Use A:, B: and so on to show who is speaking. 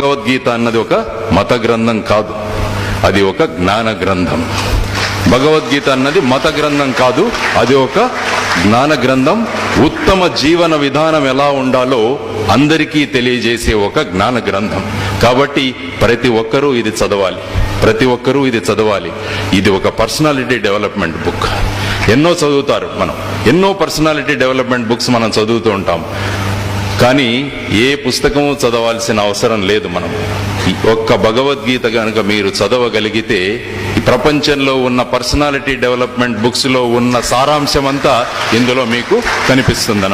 A: భగవద్గీత అన్నది ఒక మత గ్రంథం కాదు. అది ఒక జ్ఞాన గ్రంథం భగవద్గీత అన్నది మత గ్రంథం కాదు. అది ఒక జ్ఞాన గ్రంథం ఉత్తమ జీవన విధానం ఎలా ఉండాలో అందరికీ తెలియజేసే ఒక జ్ఞాన గ్రంథం కాబట్టి ప్రతి ఒక్కరూ ఇది చదవాలి. ప్రతి ఒక్కరూ ఇది చదవాలి. ఇది ఒక పర్సనాలిటీ డెవలప్మెంట్ బుక్. ఎన్నో చదువుతారు మనం. ఎన్నో పర్సనాలిటీ డెవలప్మెంట్ బుక్స్ మనం చదువుతూ ఉంటాం. కానీ ఏ పుస్తకము చదవాల్సిన అవసరం లేదు మనం. ఒక్క భగవద్గీత కనుక మీరు చదవగలిగితే ఈ ప్రపంచంలో ఉన్న పర్సనాలిటీ డెవలప్మెంట్ బుక్స్లో ఉన్న సారాంశం అంతా ఇందులో మీకు కనిపిస్తుంది